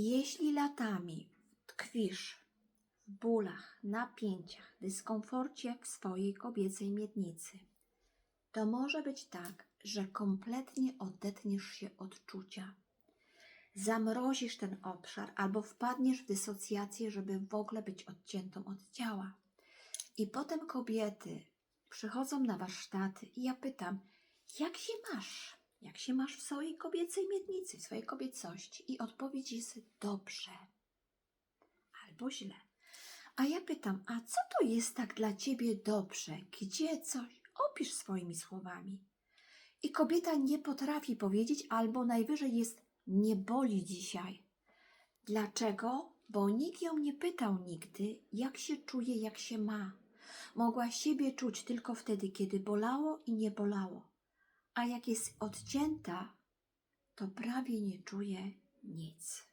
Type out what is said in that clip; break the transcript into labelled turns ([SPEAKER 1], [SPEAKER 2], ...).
[SPEAKER 1] Jeśli latami tkwisz w bólach, napięciach, dyskomforcie w swojej kobiecej miednicy, to może być tak, że kompletnie odetniesz się od czucia. Zamrozisz ten obszar albo wpadniesz w dysocjację, żeby w ogóle być odciętą od ciała. I potem kobiety przychodzą na warsztaty i ja pytam, jak się masz? Jak się masz w swojej kobiecej miednicy, w swojej kobiecości? I odpowiedź jest dobrze albo źle. A ja pytam, a co to jest tak dla ciebie dobrze? Gdzie coś? Opisz swoimi słowami. I kobieta nie potrafi powiedzieć, albo najwyżej jest nie boli dzisiaj. Dlaczego? Bo nikt ją nie pytał nigdy, jak się czuje, jak się ma. Mogła siebie czuć tylko wtedy, kiedy bolało i nie bolało. A jak jest odcięta, to prawie nie czuje nic.